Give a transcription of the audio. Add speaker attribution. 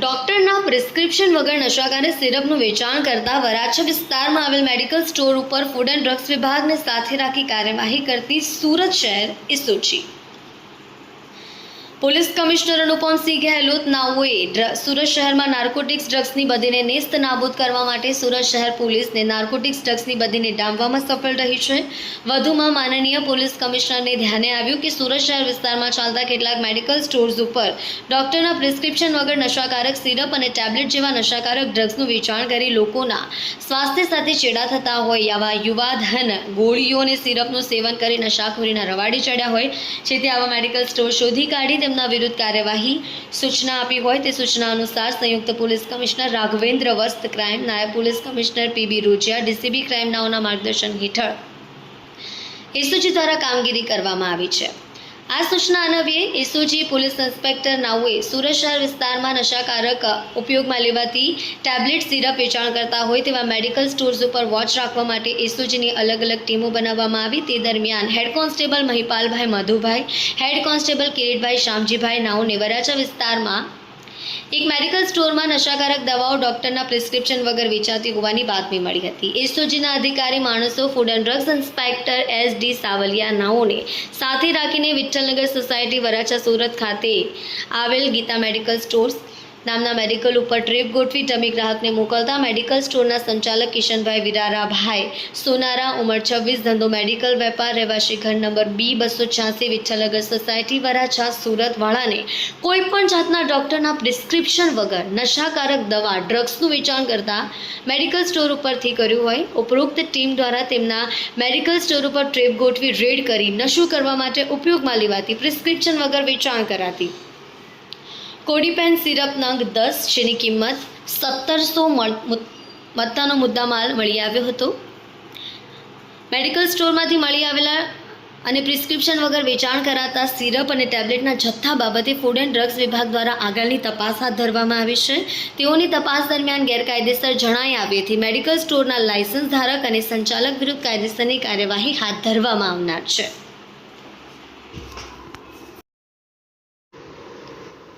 Speaker 1: ડોક્ટરના prescription વગર નશાકારી સિરપનું વેચાણ કરતા વરાછા વિસ્તારમાં આવેલ મેડિકલ સ્ટોર ઉપર ફૂડ એન્ડ ડ્રગ્સ વિભાગને સાથે રાખી કાર્યવાહી કરતી સુરત શહેર ઇસોચી પોલીસ કમિશનર અનુપમસિંહ ગહેલોત નાઓએ સુરત શહેરમાં નાર્કોટિક્સ ડ્રગ્સની બદીને નેસ્ત નાબૂદ કરવા માટે સુરત શહેર પોલીસને નાર્કોટિક્સ ડ્રગ્સની બદીને ડામવામાં સફળ રહી છે. વધુમાં માનનીય પોલીસ કમિશનરને ધ્યાને આવ્યું કે સુરત શહેર વિસ્તારમાં ચાલતા કેટલાક મેડિકલ સ્ટોર્સ ઉપર ડોક્ટરના પ્રિસ્ક્રિપ્શન વગર નશાકારક સિરપ અને ટેબ્લેટ જેવા નશાકારક ડ્રગ્સનું વેચાણ કરી લોકોના સ્વાસ્થ્ય સાથે ચેડા થતા હોય આવા યુવાધન ગોળીઓ અને સિરપનું સેવન કરી નશાખોરીના રવાડી ચડ્યા હોય. જેથી આવા મેડિકલ સ્ટોર શોધી કાઢી તેમના વિરુદ્ધ કાર્યવાહી સૂચના આપી હોય તે સૂચના અનુસાર સંયુક્ત પોલીસ કમિશનર રાઘવેન્દ્ર વસ્ત ક્રાઇમ નાયબ police commissioner PB Rojiya DCB crime નાઓના માર્ગદર્શન હેઠળ. એસઓજી દ્વારા કામગીરી કરવામાં આવી છે. આ સૂચના અન્વયે એસઓજી પોલીસ ઇન્સ્પેક્ટર નાઓએ સુરત શહેર વિસ્તારમાં નશાકારક ઉપયોગમાં લેવાતી ટેબ્લેટ સિરપ વેચાણ કરતા હોય તેવા મેડિકલ સ્ટોર્સ ઉપર વોચ રાખવા માટે એસઓજીની અલગ અલગ ટીમો બનાવવામાં આવી. તે દરમિયાન head constable Mahipalbhai Madhubhai, head constable Kiritbhai Shamjibhai નાઓને Varachha વિસ્તારમાં એક મેડિકલ સ્ટોરમાં નશાકારક દવાઓ ડોક્ટરના પ્રિસ્ક્રિપ્શન વગર વેચાતી હોવાની બાતમી મળી હતી. એસઓજીના અધિકારી માણસો food and drugs inspector S D Savaliya નાઓને સાથે રાખીને વિઠ્ઠલનગર સોસાયટી વરાછા સુરત ખાતે આવેલ ગીતા મેડિકલ સ્ટોર્સ નામના મેડિકલ ઉપર ટ્રીપ ગોઠવી ડમી ગ્રાહકને મોકલતા મેડિકલ સ્ટોરના સંચાલક કિશનભાઈ વિરારાભાઈ સોનારા, ઉંમર છવ્વીસ, ધંધો મેડિકલ વેપાર, રહેવાસી ઘર નંબર બી, બસો છ્યાસી, વિઠ્ઠલનગર સોસાયટી, વરાછા, સુરતવાળાને કોઈ પણ જાતના ડોક્ટરના પ્રિસ્ક્રિપ્શન વગર નશાકારક દવા, ડ્રગ્સનું વેચાણ કરતા મેડિકલ સ્ટોર ઉપરથી કર્યું હોય. ઉપરોક્ત ટીમ દ્વારા તેમના મેડિકલ સ્ટોર ઉપર ટ્રીપ ગોઠવી રેડ કરી નશો કરવા માટે ઉપયોગમાં લેવાતી પ્રિસ્ક્રિપ્શન વગર વેચાણ કરાતી. કોડીપેન સિરપ નંગ દસ જેની કિંમત સત્તરસો મત્તાનો મુદ્દામાલ મળી આવ્યો હતો. મેડિકલ સ્ટોરમાંથી મળી આવેલા અને પ્રિસ્ક્રિપ્શન વગર વેચાણ કરાતા સિરપ અને ટેબ્લેટના જથ્થા બાબતે ફૂડ એન્ડ ડ્રગ્સ વિભાગ દ્વારા આગળની તપાસ હાથ ધરવામાં આવી છે. તેઓની તપાસ દરમિયાન ગેરકાયદેસર જણાઈ આવ્યેથી મેડિકલ સ્ટોરના લાયસન્સ ધારક અને સંચાલક વિરુદ્ધ કાયદેસરની કાર્યવાહી હાથ ધરવામાં આવનાર છે.